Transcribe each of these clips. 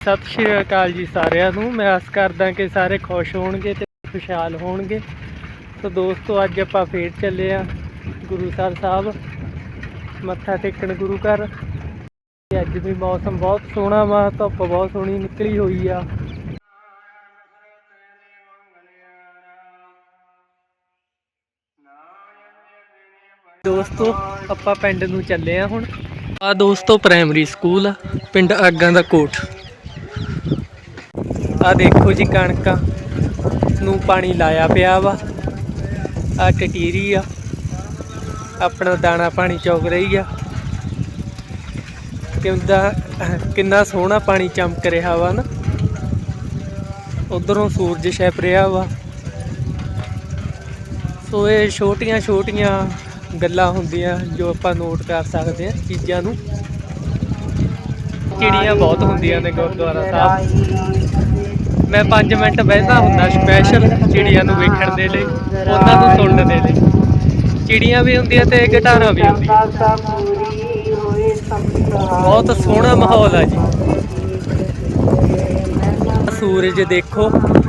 ਸਤਿ ਸ਼੍ਰੀ ਅਕਾਲ ਜੀ ਸਾਰਿਆਂ ਨੂੰ। ਮੈਂ ਆਸ ਕਰਦਾ ਕਿ ਸਾਰੇ ਖੁਸ਼ ਹੋਣਗੇ ਤੇ ਖੁਸ਼ਹਾਲ ਹੋਣਗੇ। ਸੋ ਦੋਸਤੋ, ਅੱਜ ਆਪਾਂ ਫੇਰ ਚੱਲੇ ਆ ਗੁਰੂ ਸਾਹਿਬ ਸਾਹਿਬ। ਮੱਥਾ ਟੇਕਣ ਗੁਰੂ ਘਰ। ਤੇ ਅੱਜ ਵੀ ਮੌਸਮ ਬਹੁਤ ਸੋਹਣਾ ਵਾ, ਧੁੱਪ ਬਹੁਤ ਸੋਹਣੀ ਨਿਕਲੀ ਹੋਈ ਆ। ਦੋਸਤੋ, ਆਪਾਂ ਪਿੰਡ ਨੂੰ ਚੱਲੇ ਆ ਹੁਣ। ਆ ਦੋਸਤੋ ਪ੍ਰਾਇਮਰੀ ਸਕੂਲ ਆ, ਪਿੰਡ ਆਗਾਂ ਦਾ ਕੋਟ ਆ ਦੇਖੋ ਜੀ ਕਣਕਾਂ ਨੂੰ ਪਾਣੀ ਲਾਇਆ ਪਿਆ ਵਾ। ਆ ਟਟੀਰੀ ਆ। ਆਪਣਾ ਦਾਣਾ ਪਾਣੀ ਚੌਗ ਰਹੀ ਆ। ਕਿੰਦਾ ਕਿੰਨਾ ਸੋਹਣਾ ਪਾਣੀ ਚਮਕ ਰਿਹਾ ਵਾ ਨਾ। ਉਧਰੋਂ ਸੂਰਜ ਛਿਪ ਰਿਹਾ ਵਾ। ਸੋ ਇਹ ਛੋਟੀਆਂ ਛੋਟੀਆਂ ਗੱਲਾਂ ਹੁੰਦੀਆਂ ਜੋ ਆਪਾਂ ਨੋਟ ਕਰ ਸਕਦੇ ਹਾਂ ਚੀਜ਼ਾਂ ਨੂੰ। ਚਿੜੀਆਂ ਬਹੁਤ ਹੁੰਦੀਆਂ ਨੇ ਗੁਰਦੁਆਰਾ ਸਾਹਿਬ। ਮੈਂ 5 ਮਿੰਟ ਬਹਿਦਾ ਹੁੰਦਾ ਸਪੈਸ਼ਲ ਚਿੜੀਆਂ ਨੂੰ ਵੇਖਣ ਦੇ ਲਈ, ਉਹਨਾਂ ਨੂੰ ਸੁਣਨ ਦੇ ਲਈ। ਚਿੜੀਆਂ ਵੀ ਹੁੰਦੀਆਂ ਤੇ ਗਿਟਾਰਾਂ ਵੀ ਹੁੰਦੀਆਂ। ਬਹੁਤ ਸੋਹਣਾ ਮਾਹੌਲ ਆ ਜੀ। ਸੂਰਜ ਦੇਖੋ,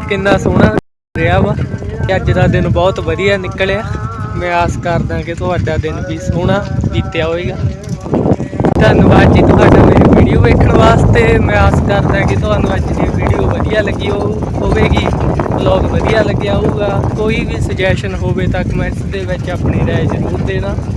ਕਿੰਨਾ ਸੋਹਣਾ ਰਿਹਾ ਵਾ। ਤੇ ਅੱਜ ਦਾ ਦਿਨ ਬਹੁਤ ਵਧੀਆ ਨਿਕਲਿਆ। ਮੈਂ ਆਸ ਕਰਦਾ ਕਿ ਤੁਹਾਡਾ ਦਿਨ ਵੀ ਸੋਹਣਾ ਬੀਤਿਆ ਹੋਵੇਗਾ ਧੰਨਵਾਦ ਜੀ ਤੁਹਾਡਾ ਮੇਰੀ ਵੀਡੀਓ ਵੇਖਣ ਵਾਸਤੇ। ਮੈਂ ਆਸ ਕਰਦਾ ਕਿ ਤੁਹਾਨੂੰ ਅੱਜ ਦੀ ਵੀਡੀਓ ਵਧੀਆ ਲੱਗੀ ਹੋ- ਹੋਵੇਗੀ। ਵਲੌਗ ਵਧੀਆ ਲੱਗਿਆ ਹੋਊਗਾ। ਕੋਈ ਵੀ ਸੁਜੈਸ਼ਨ ਹੋਵੇ ਤਾਂ ਕਮੈਂਟਸ ਦੇ ਵਿੱਚ ਆਪਣੀ ਰਾਏ ਜ਼ਰੂਰ ਦੇਣਾ।